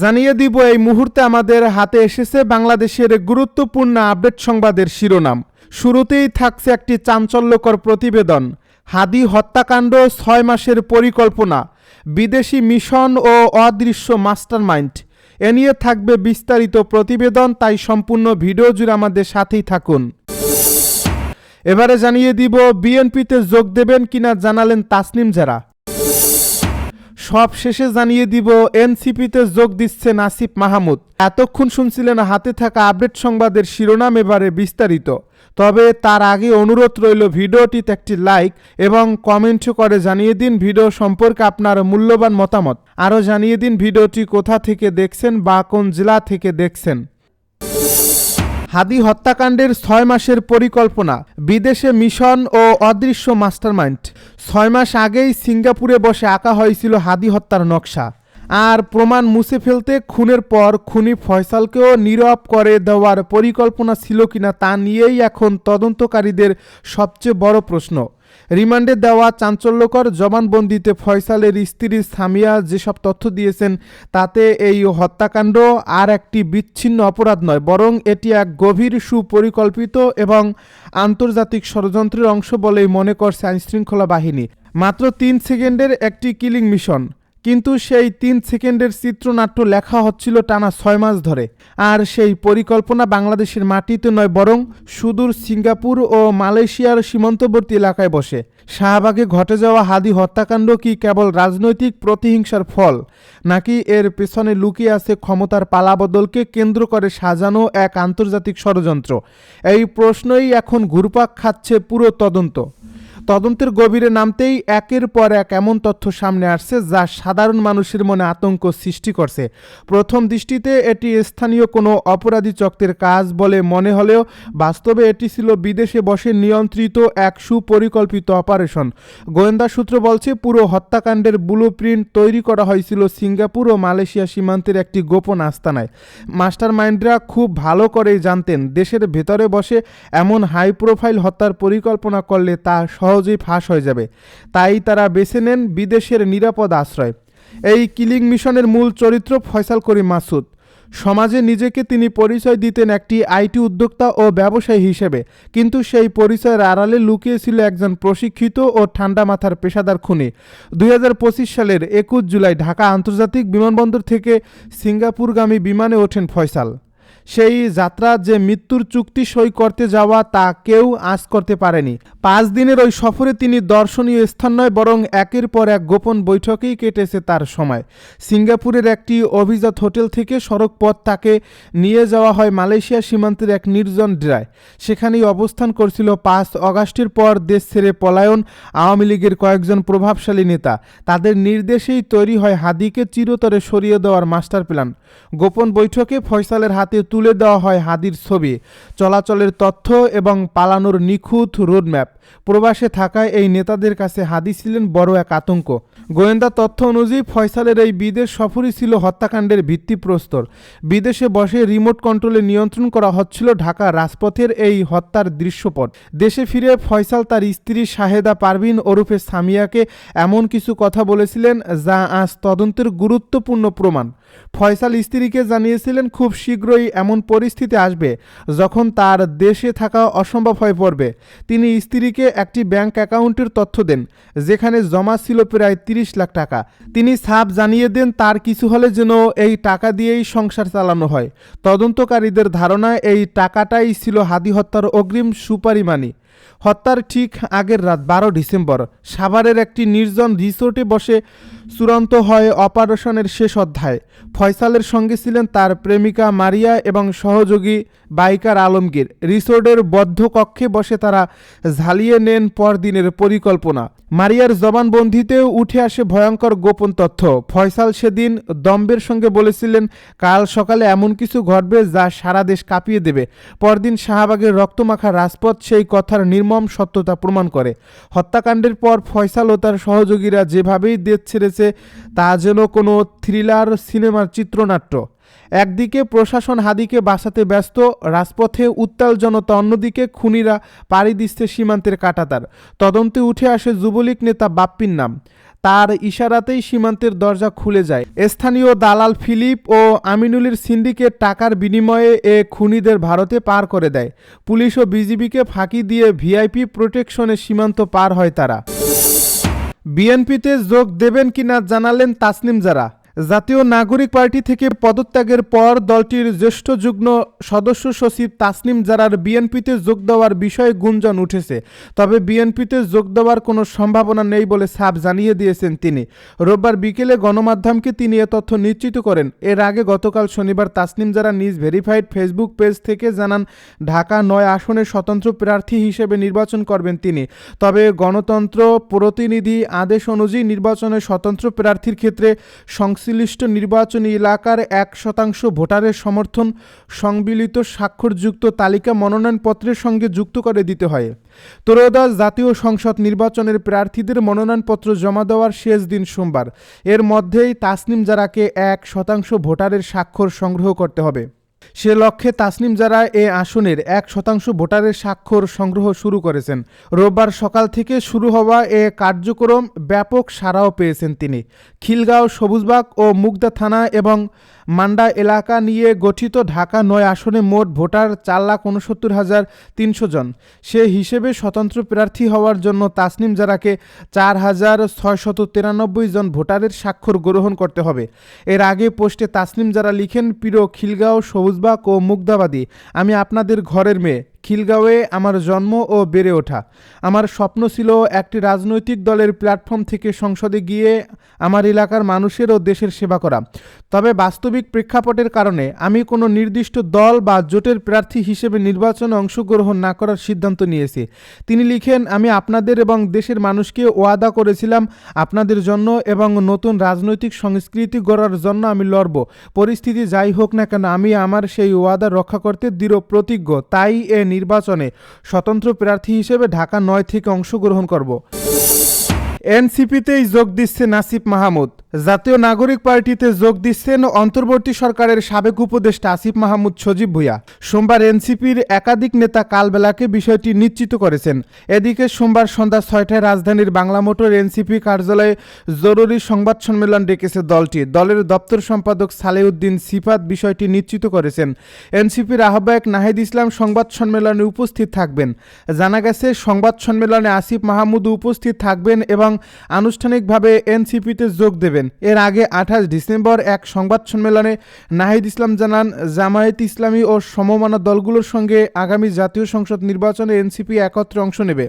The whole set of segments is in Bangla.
জানিয়ে দিব, এই মুহূর্তে আমাদের হাতে এসেছে বাংলাদেশের গুরুত্বপূর্ণ আপডেট সংবাদের শিরোনাম। শুরুতেই থাকছে একটি চাঞ্চল্যকর প্রতিবেদন। হাদি হত্যাকাণ্ড, ছয় মাসের পরিকল্পনা, বিদেশি মিশন ও অদৃশ্য মাস্টারমাইন্ড। এ নিয়ে থাকবে বিস্তারিত প্রতিবেদন, তাই সম্পূর্ণ ভিডিও জুড়ে আমাদের সাথেই থাকুন। এবারে জানিয়ে দিব, বিএনপিতে যোগ দেবেন কিনা জানালেন তাসনিম যারা সব শেষে জানিয়ে দিব, এনসিপিতে যোগ দিচ্ছে নাসিফ মাহমুদ। এতক্ষণ শুনছিলেন হাতে থাকা আপডেট সংবাদের শিরোনাম এবারে বিস্তারিত। তবে তার আগে অনুরোধ রইল ভিডিওটিতে একটি লাইক এবং কমেন্ট করে জানিয়ে দিন ভিডিও সম্পর্কে আপনার মূল্যবান মতামত। আরও জানিয়ে দিন ভিডিওটি কোথা থেকে দেখছেন বা কোন জেলা থেকে দেখছেন। হাদি হত্যাকাণ্ডের ছয় মাসের পরিকল্পনা, বিদেশে মিশন ও অদৃশ্য মাস্টারমাইন্ড। ছয় মাস আগেই সিঙ্গাপুরে বসে আঁকা হয়েছিল হাদি হত্যার নকশা। আর প্রমাণ মুছে ফেলতে খুনের পর খুনি ফয়সালকেও নীরব করে দেওয়ার পরিকল্পনা ছিল কিনা তা নিয়েই এখন তদন্তকারীদের সবচেয়ে বড় প্রশ্ন। রিমান্ডে দেওয়া চাঞ্চল্যকর জবানবন্দিতে ফয়সালের স্ত্রী সামিয়া যেসব তথ্য দিয়েছেন, তাতে এই হত্যাকাণ্ড আর একটি বিচ্ছিন্ন অপরাধ নয়, বরং এটি এক গভীর সুপরিকল্পিত এবং আন্তর্জাতিক ষড়যন্ত্রের অংশ বলেই মনে করছে আইনশৃঙ্খলা বাহিনী। মাত্র তিন সেকেন্ডের একটি কিলিং মিশন। কিন্তু সেই তিন সেকেন্ডের চিত্রনাট্য লেখা হচ্ছিল টানা ছয় মাস ধরে। আর সেই পরিকল্পনা বাংলাদেশের মাটিতে নয়, বরং সুদূর সিঙ্গাপুর ও মালয়েশিয়ার সীমান্তবর্তী এলাকায় বসে। শাহবাগে ঘটে যাওয়া হাদি হত্যাকাণ্ড কি কেবল রাজনৈতিক প্রতিহিংসার ফল, নাকি এর পেছনে লুকিয়ে আছে ক্ষমতার পালাবদলকে কেন্দ্র করে সাজানো এক আন্তর্জাতিক ষড়যন্ত্র? এই প্রশ্নই এখন ঘুরপাক খাচ্ছে পুরো তদন্ত। তদন্তের গভীরে নামতেই একের পর এক এমন তথ্য সামনে আসছে যা সাধারণ মানুষের মনে আতঙ্ক সৃষ্টি করছে। প্রথম দৃষ্টিতে এটি স্থানীয় কোনো অপরাধী চক্রের কাজ বলে মনে হলেও বাস্তবে এটি ছিল বিদেশে বসে নিয়ন্ত্রিত এক সুপরিকল্পিত অপারেশন। গোয়েন্দা সূত্র বলছে, পুরো হত্যাকাণ্ডের ব্লু প্রিন্ট তৈরি করা হয়েছিল সিঙ্গাপুর ও মালয়েশিয়া সীমান্তের একটি গোপন আস্তানায়। মাস্টার মাইন্ডরা খুব ভালো করেই জানতেন, দেশের ভেতরে বসে এমন হাই প্রোফাইল হত্যার পরিকল্পনা করলে তা সহজেই ফাঁস হয়ে যাবে। তাই তারা বেছে নেন বিদেশের নিরাপদ আশ্রয়। এই কিলিং মিশনের মূল চরিত্র ফয়সাল করিম মাসুদ। সমাজে নিজেকে তিনি পরিচয় দিতেন একটি আইটি উদ্যোক্তা ও ব্যবসায়ী হিসেবে। কিন্তু সেই পরিচয়ের আড়ালে লুকিয়েছিল একজন প্রশিক্ষিত ও ঠান্ডা মাথার পেশাদার খুনি। দুই হাজার পঁচিশ সালের একুশ জুলাই ঢাকা আন্তর্জাতিক বিমানবন্দর থেকে সিঙ্গাপুরগামী বিমানে ওঠেন ফয়সাল। সেই যাত্রা যে মৃত্যুর চুক্তি সই করতে যাওয়া তা কেউ আজ করতে পারেনি। পাঁচ দিনের ওই সফরে তিনি দর্শনীয় স্থান নয়, বরং একের পর এক গোপন বৈঠকেই কেটেছে তার সময়। সিঙ্গাপুরের একটি অভিজাত হোটেল থেকে সড়ক পথ তাকে নিয়ে যাওয়া হয় মালয়েশিয়া সীমান্তের এক নির্জন ড্রায়। সেখানেই অবস্থান করছিল পাঁচ অগাস্টের পর দেশ ছেড়ে পলায়ন আওয়ামী লীগের কয়েকজন প্রভাবশালী নেতা। তাদের নির্দেশেই তৈরি হয় হাদিকে চিরতরে সরিয়ে দেওয়ার মাস্টার প্ল্যান গোপন বৈঠকে ফয়সালের হাতে তুলে দেওয়া হয় হাদির ছবি চলাচলের তথ্য এবং পালানোর নিখুঁত রোডম্যাপ প্রবাসে থাকায় এই নেতাদের কাছে হাদি ছিলেন বড় এক আতঙ্ক। গোয়েন্দা তথ্য অনুযায়ী ফয়সালের এই বিদেশ সফরই ছিল হত্যাকাণ্ডের ভিত্তিপ্রস্তর। বিদেশে বসে রিমোট কন্ট্রোলে নিয়ন্ত্রণ করা হচ্ছিল ঢাকা রাজপথের এই হত্যার দৃশ্যপট। দেশে ফিরে ফয়সাল তার স্ত্রী শাহেদা পারভিন ওরফে সামিয়াকে এমন কিছু কথা বলেছিলেন যা আজ তদন্তের গুরুত্বপূর্ণ প্রমাণ। ফয়সাল স্ত্রীকে জানিয়েছিলেন, খুব শীঘ্রই এমন পরিস্থিতি আসবে যখন তার দেশে থাকা অসম্ভব হয়ে পড়বে। তিনি স্ত্রীকে একটি ব্যাংক অ্যাকাউন্টের তথ্য দেন, যেখানে জমা ছিল প্রায় তিরিশ লাখ টাকা। তিনি সাপ জানিয়ে দেন, তার কিছু হলে যেন এই টাকা দিয়েই সংসার চালানো হয়। তদন্তকারীদের ধারণা এই টাকাটাই ছিল হাদি হত্যার অগ্রিম সুপারিমানি হত্যার ঠিক আগের রাত বারো ডিসেম্বর, সাভারের একটি নির্জন রিসোর্টে বসে চূড়ান্ত হয় অপারেশনের শেষ অধ্যায়। ফয়সালের সঙ্গে ছিলেন তার প্রেমিকা মারিয়া এবং সহযোগী বাইকার আলমগীর। রিসোর্টের বদ্ধ কক্ষে বসে তারা ঝালিয়ে নেন পরদিনের পরিকল্পনা। মারিয়ার জবানবন্দিতেও উঠে আসে ভয়ঙ্কর গোপন তথ্য। ফয়সাল সেদিন দম্বের সঙ্গে বলেছিলেন, কাল সকালে এমন কিছু ঘটবে যা সারা দেশ কাঁপিয়ে দেবে। পরদিন শাহবাগের রক্তমাখা রাজপথ সেই কথার নির্মম সত্যতা প্রমাণ করে। হত্যাকাণ্ডের পর ফয়সাল ও তার সহযোগীরা যেভাবেই দেশ ছেড়েছে তা যেন কোনো থ্রিলার, সিনেমার চিত্রনাট্য। একদিকে প্রশাসন হাদিকে বাঁচাতে ব্যস্ত, রাজপথে উত্তাল জনতা, অন্যদিকে খুনিরা পাড়ি দিচ্ছে সীমান্তের কাটাতার। তদন্তে উঠে আসে যুবলীগ নেতা বাপ্পির নাম। তার ইশারাতেই সীমান্তের দরজা খুলে যায়। স্থানীয় দালাল ফিলিপ ও আমিনুলের সিন্ডিকেট টাকার বিনিময়ে এ খুনিদের ভারতে পার করে দেয়। পুলিশ ও বিজিবিকে ফাঁকি দিয়ে ভিআইপি প্রোটেকশনে সীমান্ত পার হয় তারা। বিএনপিতে যোগ দেবেন কিনা জানালেন তাসনিম জারা। জাতীয় নাগরিক পার্টি থেকে পদত্যাগের পর দলটির জ্যেষ্ঠ যুগ্ম সদস্য সচিব তাসনিম জারার বিএনপিতে যোগ দেওয়ার বিষয়ে গুঞ্জন উঠেছে। তবে বিএনপিতে যোগ দেওয়ার কোনো সম্ভাবনা নেই বলে সাফ জানিয়ে দিয়েছেন তিনি। রোববার বিকেলে গণমাধ্যমকে তিনি এ তথ্য নিশ্চিত করেন। এর আগে গতকাল শনিবার তাসনিম জারা নিজ ভেরিফাইড ফেসবুক পেজ থেকে জানান, ঢাকা নয় আসনে স্বতন্ত্র প্রার্থী হিসেবে নির্বাচন করবেন তিনি। তবে গণতন্ত্র প্রতিনিধি আদেশ অনুযায়ী নির্বাচনে স্বতন্ত্র প্রার্থীর ক্ষেত্রে সংশ্লিষ্ট নির্বাচনী এলাকার এক শতাংশ ভোটারের সমর্থন সংবিলিত স্বাক্ষরযুক্ত তালিকা মনোনয়নপত্রের সঙ্গে যুক্ত করে দিতে হয়। ত্রয়োদশ জাতীয় সংসদ নির্বাচনের প্রার্থীদের মনোনয়নপত্র জমা দেওয়ার শেষ দিন সোমবার। এর মধ্যেই তাসনিম জারাকে এক শতাংশ ভোটারের স্বাক্ষর সংগ্রহ করতে হবে। সে লক্ষ্যে তাসনিম যারা এ আসনের এক শতাংশ ভোটারের স্বাক্ষর সংগ্রহ শুরু করেছেন। রোববার সকাল থেকে শুরু হওয়া এ কার্যক্রম ব্যাপক সাড়াও পেয়েছেন তিনি। খিলগাঁও, সবুজবাগ ও মুগদা থানা এবং মান্ডা এলাকা নিয়ে গঠিত ঢাকা নয় আসনে মোট ভোটার চার লাখ উনসত্তর হাজার তিনশো জন। সে হিসেবে স্বতন্ত্র প্রার্থী হওয়ার জন্য তাসনিম জারাকে চার হাজার ছয়শত তিরানব্বই জন ভোটারের স্বাক্ষর গ্রহণ করতে হবে। এর আগে পোস্টে তাসনিম যারা লিখেন, প্রিয় খিলগাঁও সবুজবাগ ও মুগ্ধাবাদী। আমি আপনাদের ঘরের মেয়ে। খিলগাঁওয়ে আমার জন্ম ও বেড়ে ওঠা। আমার স্বপ্ন ছিল একটি রাজনৈতিক দলের প্ল্যাটফর্ম থেকে সংসদে গিয়ে আমার এলাকার মানুষের ও দেশের সেবা করা। তবে বাস্তবিক প্রেক্ষাপটের কারণে আমি কোনো নির্দিষ্ট দল বা জোটের প্রার্থী হিসেবে নির্বাচনে অংশগ্রহণ না করার সিদ্ধান্ত নিয়েছি। তিনি লিখেন, আমি আপনাদের এবং দেশের মানুষকে ওয়াদা করেছিলাম আপনাদের জন্য এবং নতুন রাজনৈতিক সংস্কৃতি গড়ার জন্য আমি লড়ব। পরিস্থিতি যাই হোক না কেন, আমি আমার সেই ওয়াদা রক্ষা করতে দৃঢ় প্রতিজ্ঞ তাই এ নির্বাচনে স্বতন্ত্র প্রার্থী হিসেবে ঢাকা নয় থেকে অংশগ্রহণ করব। এনসিপিতেই যোগ দিচ্ছে নাসিব মাহমুদ। জাতীয় নাগরিক পার্টিতে যোগ দিচ্ছেন অন্তর্বর্তী সরকারের সাবেক উপদেষ্টা আসিফ মাহমুদ সজীব ভুইয়া। সোমবার এনসিপির একাধিক নেতা কালবেলাকে বিষয়টি নিশ্চিত করেছেন। এদিকে সোমবার সন্ধ্যা ছয়টায় রাজধানীর বাংলা মোটর এনসিপি কার্যালয়ে জরুরি সংবাদ সম্মেলন ডেকেছে দলটি। দলের দপ্তর সম্পাদক সালেউদ্দিন সিফাত বিষয়টি নিশ্চিত করেছেন। এনসিপির আহ্বায়ক নাহিদ ইসলাম সংবাদ সম্মেলনে উপস্থিত থাকবেন। জানা গেছে, সংবাদ সম্মেলনে আসিফ মাহমুদ উপস্থিত থাকবেন এবং আনুষ্ঠানিকভাবে এনসিপিতে যোগ দেবেন। এর আগে আঠাশ ডিসেম্বর এক সংবাদ সম্মেলনে নাহিদ ইসলাম জানান, জামায়াত ইসলামী ও সমমানা দলগুলোর সঙ্গে আগামী জাতীয় সংসদ নির্বাচনে এনসিপি একত্রে অংশ নেবে।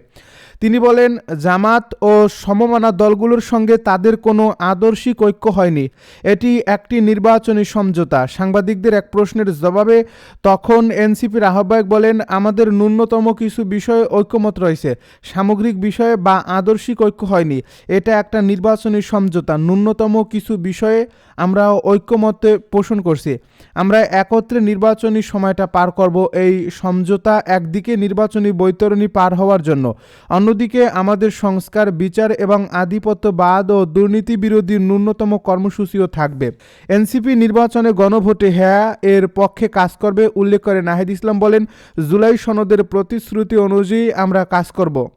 তিনি বলেন জামাত ও সমমানা দলগুলোর সঙ্গে তাদের কোনো আদর্শিক ঐক্য হয়নি। এটি একটি নির্বাচনী সমঝোতা। সাংবাদিকদের এক প্রশ্নের জবাবে তখন এনসিপির আহ্বায়ক বলেন, আমাদের ন্যূনতম কিছু বিষয়ে ঐক্যমত রয়েছে। সামগ্রিক বিষয়ে বা আদর্শিক ঐক্য হয়নি। এটা একটা নির্বাচনী সমঝোতা। ন্যূনতম কিছু বিষয়ে আমরা ঐক্যমতে পোষণ করছি। আমরা একত্রে নির্বাচনী সময়টা পার করব এই সমঝোতা একদিকে নির্বাচনী বৈতরণী পার হওয়ার জন্য, অন্যদিকে আমাদের সংস্কার, বিচার এবং আধিপত্যবাদ ও দুর্নীতি বিরোধী ন্যূনতম কর্মসূচিও থাকবে। এনসিপি নির্বাচনে গণভোটে হ্যাঁ এর পক্ষে কাজ করবে, উল্লেখ করে নাহিদ ইসলাম বলেন, জুলাই সনদের প্রতিশ্রুতি অনুযায়ী আমরা কাজ করব।